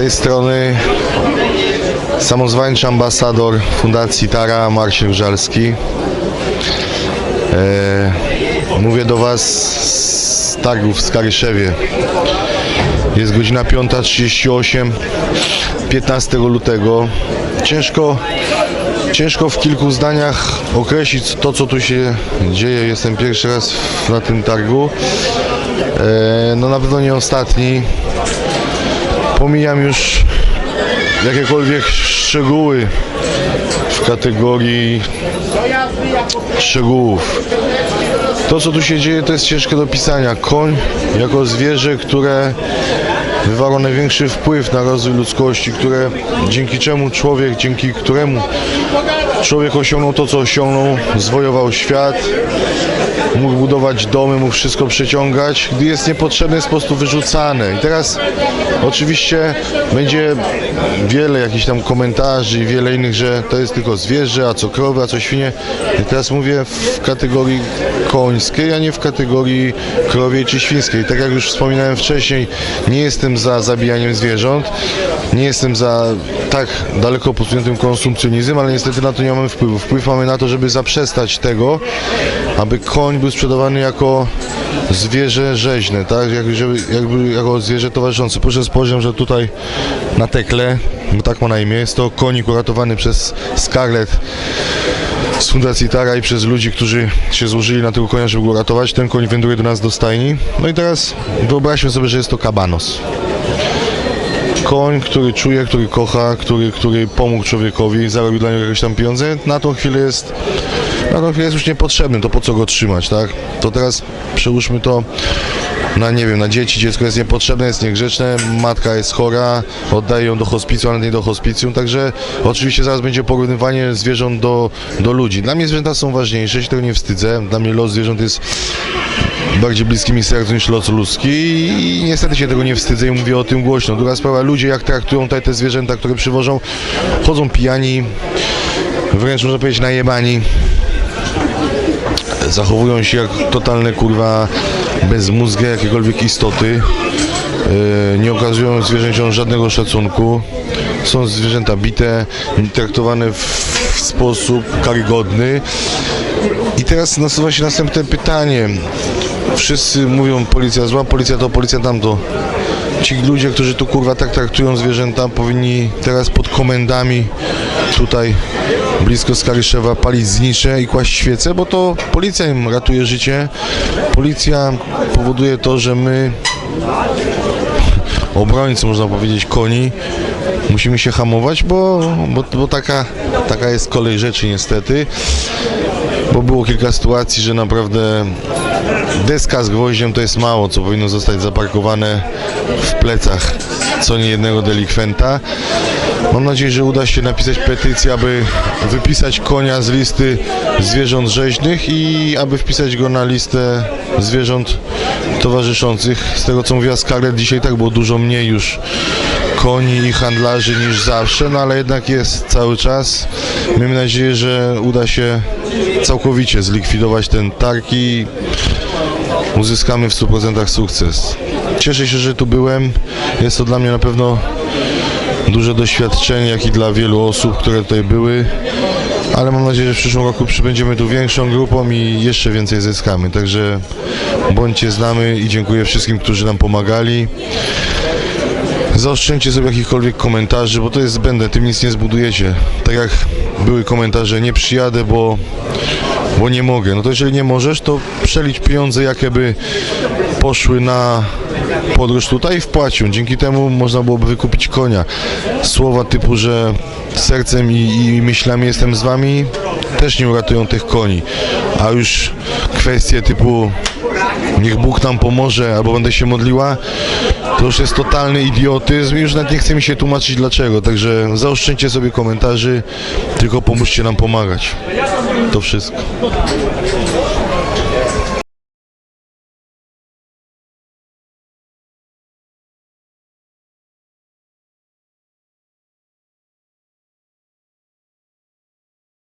tej strony samozwańczy ambasador Fundacji Tara Marcin Żalski. E, mówię do Was z targów w Skaryszewie. Jest godzina 5.38, 15 lutego. Ciężko, ciężko w kilku zdaniach określić to, co tu się dzieje. Jestem pierwszy raz na tym targu. E, no na pewno nie ostatni. Pomijam już jakiekolwiek szczegóły w kategorii szczegółów. To, co tu się dzieje, to jest ciężkie do pisania. Koń jako zwierzę, które wywarło największy wpływ na rozwój ludzkości, które dzięki czemu człowiek, dzięki któremu człowiek osiągnął to, co osiągnął, zwojował świat, mógł budować domy, mógł wszystko przeciągać, gdy jest niepotrzebny, jest po prostu wyrzucane. I teraz oczywiście będzie wiele jakichś tam komentarzy i wiele innych, że to jest tylko zwierzę, a co krowy, a co świnie. I teraz mówię w kategorii końskiej, a nie w kategorii krowiej czy świńskiej. Tak jak już wspominałem wcześniej, nie jestem za zabijaniem zwierząt, nie jestem za tak daleko posuniętym konsumpcjonizmem, ale niestety na to nie mamy wpływu. Wpływ mamy na to, żeby zaprzestać tego, aby koń był sprzedawany jako zwierzę rzeźne, tak? Jak, żeby, jakby jako zwierzę towarzyszące. Proszę spojrzeć, że tutaj na tekle, bo tak ma na imię, jest to konik uratowany przez Scarlett z Fundacji Tara i przez ludzi, którzy się złożyli na tego konia, żeby go uratować. Ten koń wędruje do nas do stajni. No i teraz wyobraźmy sobie, że jest to kabanos. Koń, który czuje, który kocha, który, który pomógł człowiekowi, zarobił dla niego jakieś tam pieniądze, na tą chwilę jest na tą chwilę jest już niepotrzebny, to po co go trzymać, tak? To teraz przełóżmy to na nie wiem, na dzieci, dziecko jest niepotrzebne, jest niegrzeczne, matka jest chora, oddaje ją do hospicjum, ale nie do hospicjum, także oczywiście zaraz będzie porównywanie zwierząt do, do ludzi. Dla mnie zwierzęta są ważniejsze, się tego nie wstydzę, dla mnie los zwierząt jest bardziej bliski mi sercu niż los ludzki i niestety się tego nie wstydzę i mówię o tym głośno. Druga sprawa, ludzie jak traktują tutaj te zwierzęta, które przywożą, chodzą pijani, wręcz można powiedzieć najebani, zachowują się jak totalne kurwa bezmózgie jakiekolwiek istoty. Yy, Nie okazują zwierzęciom żadnego szacunku. Są zwierzęta bite, traktowane w sposób karygodny. I teraz nasuwa się następne pytanie. Wszyscy mówią policja zła, policja to, policja tamto. Ci ludzie, którzy tu kurwa tak traktują zwierzęta, powinni teraz pod komendami tutaj blisko Skaryszewa palić znicze i kłaść świece, bo to policja im ratuje życie. Policja powoduje to, że my obrońcy, można powiedzieć, koni, musimy się hamować, bo, bo, bo taka, taka jest kolej rzeczy niestety. Bo było kilka sytuacji, że naprawdę deska z gwoździem to jest mało, co powinno zostać zaparkowane w plecach co niejednego delikwenta. Mam nadzieję, że uda się napisać petycję, aby wypisać konia z listy zwierząt rzeźnych i aby wpisać go na listę zwierząt towarzyszących. Z tego co mówiła Scarlett, dzisiaj tak było dużo mniej już koni i handlarzy niż zawsze, no ale jednak jest cały czas. Miejmy nadzieję, że uda się całkowicie zlikwidować ten targ i uzyskamy w 100% sukces. Cieszę się, że tu byłem. Jest to dla mnie na pewno duże doświadczenie, jak i dla wielu osób, które tutaj były. Ale mam nadzieję, że w przyszłym roku przybędziemy tu większą grupą i jeszcze więcej zyskamy. Także bądźcie z nami i dziękuję wszystkim, którzy nam pomagali. Zaoszczędźcie sobie jakichkolwiek komentarzy, bo to jest zbędne, tym nic nie zbudujecie. Tak jak były komentarze, nie przyjadę, bo, bo nie mogę. No to jeżeli nie możesz, to przelicz pieniądze, jakie by poszły na podróż tutaj wpłacił. Dzięki temu można byłoby wykupić konia. Słowa typu, że sercem i, i myślami jestem z wami, też nie uratują tych koni. A już kwestie typu niech Bóg nam pomoże, albo będę się modliła, to już jest totalny idiotyzm i już nawet nie chce mi się tłumaczyć dlaczego. Także zaoszczędźcie sobie komentarzy, tylko pomóżcie nam pomagać. To wszystko.